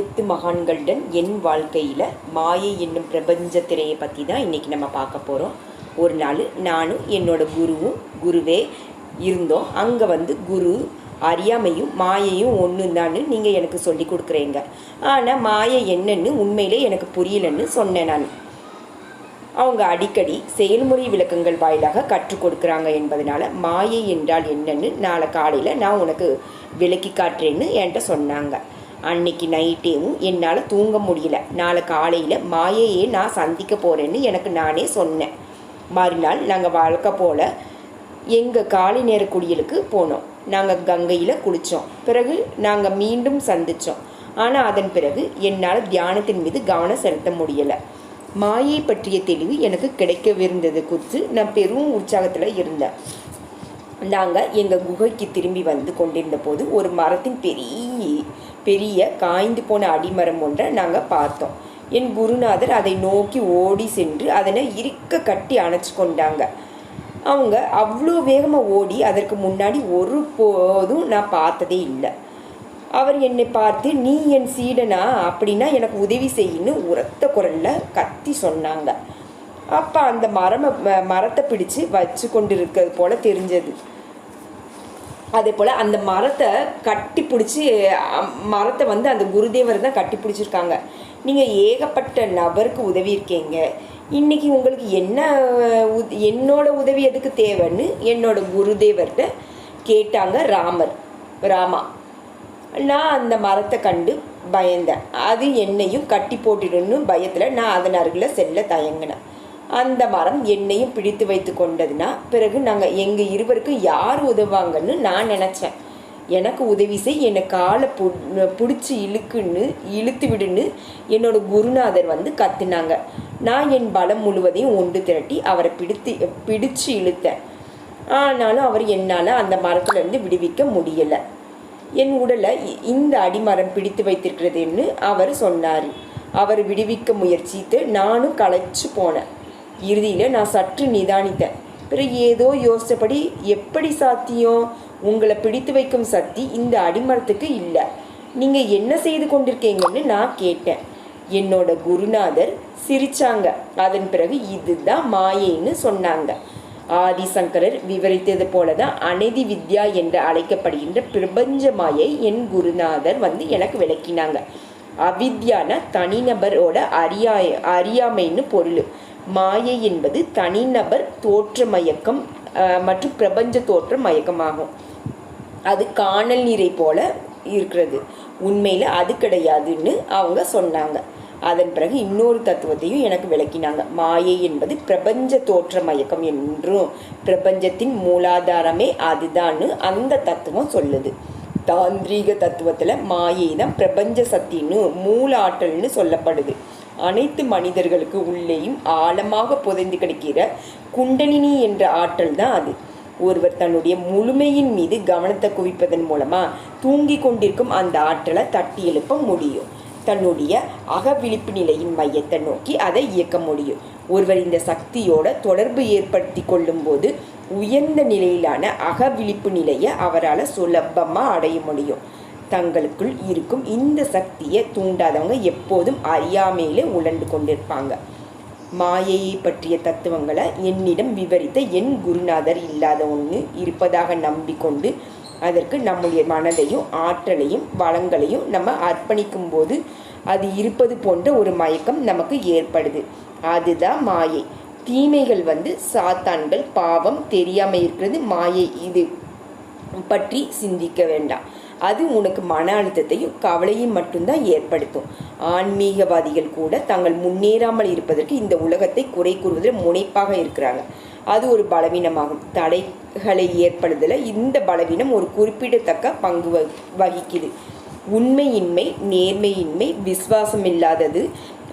எத்து மகான்களுடன் என் வாழ்க்கையில் மாயை என்னும் பிரபஞ்ச திரையை பற்றி தான் இன்றைக்கி நம்ம பார்க்க போகிறோம் ஒரு நாள் நானும் என்னோட குருவும் குருவே இருந்தோம். அங்கே வந்து குரு அறியாமையும் மாயையும் ஒன்று தான்னு நீங்கள் எனக்கு சொல்லி கொடுக்குறீங்க. ஆனால் மாயை என்னன்னு உண்மையிலே எனக்கு புரியலன்னு சொன்னேன் நான். அவங்க அடிக்கடி செயல்முறை விளக்கங்கள் வாயிலாக கற்றுக் கொடுக்குறாங்க என்பதனால மாயை என்றால் என்னன்னு நாளை காலையில் நான் உனக்கு விளக்கி காட்டுறேன்னு என்கிட்ட சொன்னாங்க. அன்னைக்கு நைட்டேவும் என்னால் தூங்க முடியல. நாளை காலையில் மாயையே நான் சந்திக்க போகிறேன்னு எனக்கு நானே சொன்னேன். மறுநாள் நாங்கள் வழக்க போல் எங்கள் காலை நேர குடியலுக்கு போனோம். நாங்கள் கங்கையில் குளித்தோம் பிறகு நாங்கள் மீண்டும் சந்தித்தோம் ஆனால் அதன் பிறகு என்னால் தியானத்தின் மீது கவனம் செலுத்த முடியலை. மாயை பற்றிய தெளிவு எனக்கு கிடைக்கவிருந்தது குறித்து நான் பெரும் உற்சாகத்தில் இருந்தேன். நாங்கள் எங்கள் குகைக்கு திரும்பி வந்து கொண்டிருந்த போது ஒரு மரத்தின் பெரிய பெரிய காய்ந்து போன அடிமரம் ஒன்றை நாங்கள் பார்த்தோம். என் குருநாதர் அதை நோக்கி ஓடி சென்று அதனை இருக்க கட்டி அணைச்சு கொண்டாங்க அவங்க அவ்வளோ வேகமாக ஓடி அதற்கு முன்னாடி ஒரு போதும் நான் பார்த்ததே இல்லை. அவர் என்னை பார்த்து நீ என் சீடனா? அப்படின்னா எனக்கு உதவி செய்யின்னு உரத்த குரலில் கத்தி சொன்னாங்க. அப்போ அந்த மரம மரத்தை பிடிச்சு வச்சு கொண்டு இருக்கிறது போல தெரிஞ்சது. அதே போல் அந்த மரத்தை கட்டி பிடிச்சி மரத்தை வந்து அந்த குருதேவர் தான் கட்டி பிடிச்சிருக்காங்க. நீங்கள் ஏகப்பட்ட நபருக்கு உதவி இருக்கீங்க. இன்னைக்கு உங்களுக்கு என்ன உத- என்னோட உதவி எதுக்கு தேவைன்னு என்னோட குருதேவர்கிட்ட கேட்டாங்க ராமர் ராமா. நான் அந்த மரத்தை கண்டு பயந்தேன். அது என்னையும் கட்டி போட்டுடுன்னு பயத்தில் நான் அதன் அருகில் செல்ல தயங்கினேன். அந்த மரம் என்னையும் பிடித்து வைத்து கொண்டதுன்னா பிறகு நாங்கள் எங்கள் இருவருக்கும் யார் உதவாங்கன்னு நான் நினச்சேன். எனக்கு உதவி செய் என்னை காலை பு பிடிச்சி இழுக்குன்னு இழுத்து விடுன்னு என்னோட குருநாதர் வந்து கத்துனாங்க. நான் என் பலம் முழுவதையும் ஒன்று திரட்டி அவரை பிடித்து பிடிச்சு இழுத்தேன். ஆனாலும் அவர் என்னால் அந்த மரத்துலேருந்து விடுவிக்க முடியலை. என் உடலை இ- இந்த அடிமரம் பிடித்து வைத்திருக்கிறதுன்னு அவர் சொன்னார். அவர் விடுவிக்க முயற்சித்து நானும் களைச்சு போனேன். இறுதியில் நான் சற்று நிதானித்தேன். பிறகு ஏதோ யோசித்தபடி எப்படி சாத்தியம்? உங்களை பிடித்து வைக்கும் சக்தி இந்த அடிமரத்துக்கு இல்லை. நீங்கள் என்ன செய்து கொண்டிருக்கீங்கன்னு நான் கேட்டேன். என்னோட குருநாதர் சிரிச்சாங்க. அதன் பிறகு இதுதான் மாயைன்னு சொன்னாங்க. ஆதிசங்கரர் விவரித்தது போலதான் அநீதி வித்யா என்று அழைக்கப்படுகின்ற பிரபஞ்ச மாயை என் குருநாதர் வந்து எனக்கு விளக்கினாங்க. அவித்யான தனிநபரோட அறியா அறியாமைன்னு பொருள். மாயை என்பது தனிநபர் தோற்ற மயக்கம் மற்றும் பிரபஞ்ச தோற்ற மயக்கமாகும் அது காணல் நீரை போல இருக்கிறது. உண்மையில் அது கிடையாதுன்னு அவங்க சொன்னாங்க. அதன் பிறகு இன்னொரு தத்துவத்தையும் எனக்கு விளக்கினாங்க. மாயை என்பது பிரபஞ்ச தோற்ற மயக்கம் என்றும் பிரபஞ்சத்தின் மூலாதாரமே அதுதான்னு அந்த தத்துவம் சொல்லுது. தாந்திரீக தத்துவத்தில் மாயை தான் பிரபஞ்ச சக்தின்னு மூல ஆற்றல்னு சொல்லப்படுது. அனைத்து மனிதர்களுக்கு உள்ளேயும் ஆழமாக புதைந்து கிடக்கிற குண்டலினி என்ற ஆற்றல் தான் அது. ஒருவர் தன்னுடைய முழுமையின் மீது கவனத்தை குவிப்பதன் மூலமா தூங்கி கொண்டிருக்கும் அந்த ஆற்றலை தட்டி எழுப்ப முடியும். தன்னுடைய அக விழிப்பு நிலையின் மையத்தை நோக்கி அதை இயக்க முடியும். ஒருவர் இந்த சக்தியோட தொடர்பு ஏற்படுத்தி கொள்ளும்போது உயர்ந்த நிலையிலான அக விழிப்பு நிலையை அவரால் சுலபமாக அடைய முடியும். தங்களுக்குள் இருக்கும் இந்த சக்தியை தூண்டாதவங்க எப்போதும் அறியாமையிலே உழண்டு கொண்டிருப்பாங்க. மாயையை பற்றிய தத்துவங்களை என்னிடம் விவரித்த என் குருநாதர் இல்லாத ஒன்று இருப்பதாக நம்பிக்கொண்டு அதற்கு நம்முடைய மனதையும் ஆற்றலையும் வளங்களையும் நம்ம அர்ப்பணிக்கும் போது அது இருப்பது போன்ற ஒரு மயக்கம் நமக்கு ஏற்படுது. அதுதான் மாயை. தீமைகள் வந்து சாத்தான்கள் பாவம் தெரியாமல் இருக்கிறது. மாயை இது பற்றி சிந்திக்க வேண்டாம். அது உனக்கு மன அழுத்தத்தையும் கவலையும் மட்டும்தான் ஏற்படுத்தும். ஆன்மீகவாதிகள் கூட தாங்கள் முன்னேறாமல் இருப்பதற்கு இந்த உலகத்தை குறை கூறுவதில் முனைப்பாக இருக்கிறாங்க. அது ஒரு பலவீனமாகும். தடைகளை ஏற்படுதல இந்த பலவீனம் ஒரு குறிப்பிடத்தக்க பங்கு வகிக்குது. உண்மையின்மை நேர்மையின்மை விசுவாசம் இல்லாதது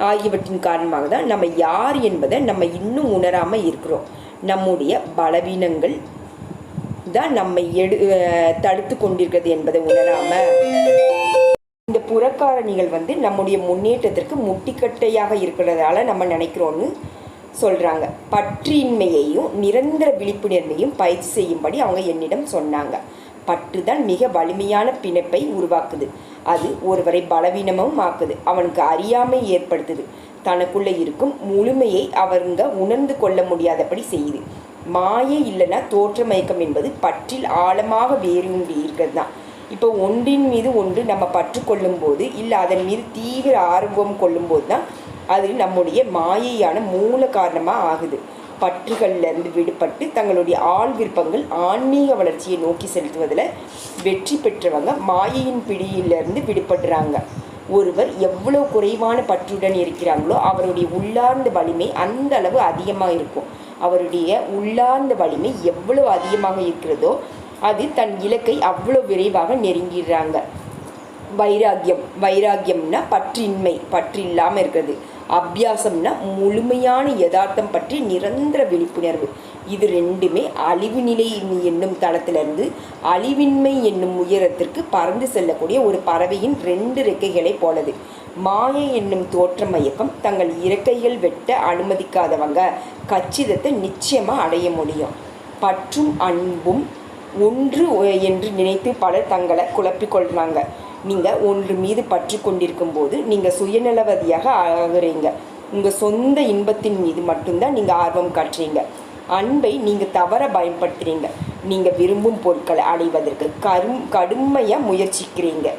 ஆகியவற்றின் காரணமாக தான் நம்ம யார் என்பதை நம்ம இன்னும் உணராமல் இருக்கிறோம். நம்முடைய பலவீனங்கள் தான் நம்மை எடு தடுத்து கொண்டிருக்கிறது என்பதை உணராம இந்த புறக்காரணிகள் வந்து நம்முடைய முன்னேற்றத்திற்கு முட்டிக்கட்டையாக இருக்கிறதால நம்ம நினைக்கிறோன்னு சொல்கிறாங்க பற்றின்மையையும் நிரந்தர விழிப்புணர்வையும் பயிற்சி செய்யும்படி அவங்க என்னிடம் சொன்னாங்க. பற்று தான் மிக வலிமையான பிணைப்பை உருவாக்குது. அது ஒருவரை பலவீனமும் ஆக்குது. அவனுக்கு அறியாமை ஏற்படுத்துது. தனக்குள்ளே இருக்கும் முழுமையை அவங்க உணர்ந்து கொள்ள முடியாதபடி செய்யுது. மாயை இல்லைன்னா தோற்ற மயக்கம் என்பது பற்றில் ஆழமாக வேரூன்றி இருக்கிறது தான். இப்போ ஒன்றின் மீது ஒன்று நம்ம பற்று கொள்ளும் போது இல்லை அதன் மீது தீவிர ஆர்வம் கொள்ளும்போது தான் அது நம்முடைய மாயையான மூல காரணமாக ஆகுது. பற்றுகள்லேருந்து விடுபட்டு தங்களுடைய ஆள் விருப்பங்கள் ஆன்மீக வளர்ச்சியை நோக்கி செலுத்துவதில் வெற்றி பெற்றவங்க மாயையின் பிடியிலிருந்து விடுபடுறாங்க. ஒருவர் எவ்வளோ குறைவான பற்றுடன் இருக்கிறாங்களோ அவருடைய உள்ளார்ந்த வலிமை அந்த அளவு அதிகமாக இருக்கும். அவருடைய உள்ளார்ந்த வலிமை எவ்வளோ அதிகமாக இருக்கிறதோ அது தன் இலக்கை அவ்வளோ விரைவாக நெருங்கிடுறாங்க. வைராக்கியம் வைராக்கியம்னா பற்றின்மை பற்று இல்லாமல் இருக்கிறது. அபியாசம்னா முழுமையான யதார்த்தம் பற்றி நிரந்தர விழிப்புணர்வு. இது ரெண்டுமே அழிவு நிலை என்னும் தளத்திலிருந்து அழிவின்மை என்னும் உயரத்திற்கு பறந்து செல்லக்கூடிய ஒரு பறவையின் ரெண்டு ரெக்கைகளை போலது. மாயை என்னும் தோற்ற மயக்கம் தங்கள் இறக்கைகள் வெட்ட அனுமதிக்காதவங்க. கச்சிதத்தை நிச்சயமாக அடைய முடியும். பற்றும் அன்பும் ஒன்று என்று நினைத்து பலர் தங்களை குழப்பிக்கொள்கிறாங்க நீங்கள் ஒன்று மீது பற்றி கொண்டிருக்கும் போது நீங்கள் சுயநலவதியாக ஆகுறீங்க. உங்கள் சொந்த இன்பத்தின் மீது மட்டும்தான் நீங்கள் ஆர்வம் காட்டுறீங்க. அன்பை நீங்கள் தவற பயன்படுத்துகிறீங்க நீங்கள் விரும்பும் பொருட்களை அடைவதற்கு கரும் கடுமையாக முயற்சிக்கிறீங்க.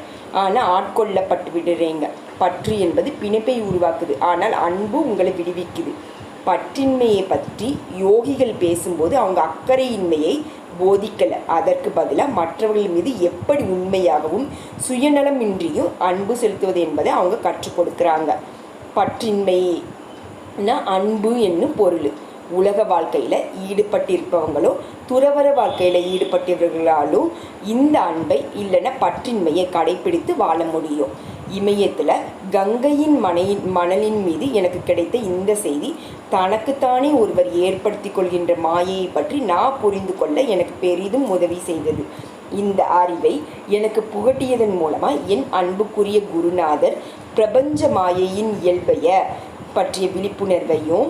ஆனால் ஆட்கொள்ளப்பட்டு விடுறீங்க. பற்று என்பது பிணைப்பை உருவாக்குது. ஆனால் அன்பு உங்களை விடுவிக்குது. பற்றின்மையை பற்றி யோகிகள் பேசும்போது அவங்க அக்கறையின்மையை போதிக்கலை. அதற்கு பதிலாக மற்றவர்கள் மீது எப்படி உண்மையாகவும் சுயநலமின்றியும் அன்பு செலுத்துவது என்பதை அவங்க கற்றுக் கொடுக்குறாங்க. பற்றின்மைனா அன்பு என்னும் பொருள். உலக வாழ்க்கையில் ஈடுபட்டிருப்பவங்களோ துறவர வாழ்க்கையில் ஈடுபட்டவர்களாலும் இந்த அன்பை இல்லைன்னா பற்றின்மையை கடைபிடித்து வாழ முடியும். இமயத்தில் கங்கையின் மனையின் மணலின் மீது எனக்கு கிடைத்த இந்த செய்தி தனக்குத்தானே ஒருவர் ஏற்படுத்தி கொள்கின்ற மாயையை பற்றி நான் புரிந்து கொள்ள எனக்கு பெரிதும் உதவி செய்தது. இந்த அறிவை எனக்கு புகட்டியதன் மூலமாக என் அன்புக்குரிய குருநாதர் பிரபஞ்ச மாயையின் இயல்பைய பற்றிய விழிப்புணர்வையும்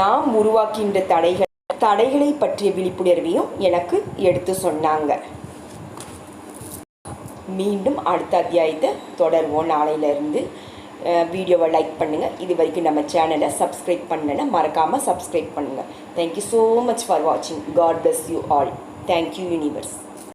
நாம் உருவாக்கின்ற தடைகள் தடைகளை பற்றிய விழிப்புணர்வையும் எனக்கு எடுத்து சொன்னாங்க. மீண்டும் அடுத்த அத்தியாயத்தை தொடர்வோம் நாளையிலேருந்து. வீடியோவை லைக் பண்ணுங்கள் இது வரைக்கும் நம்ம சேனலை சப்ஸ்கிரைப் பண்ணலைன்னா மறக்காமல் சப்ஸ்கிரைப் பண்ணுங்கள் thank you so much for வாட்சிங் God bless you all thank you universe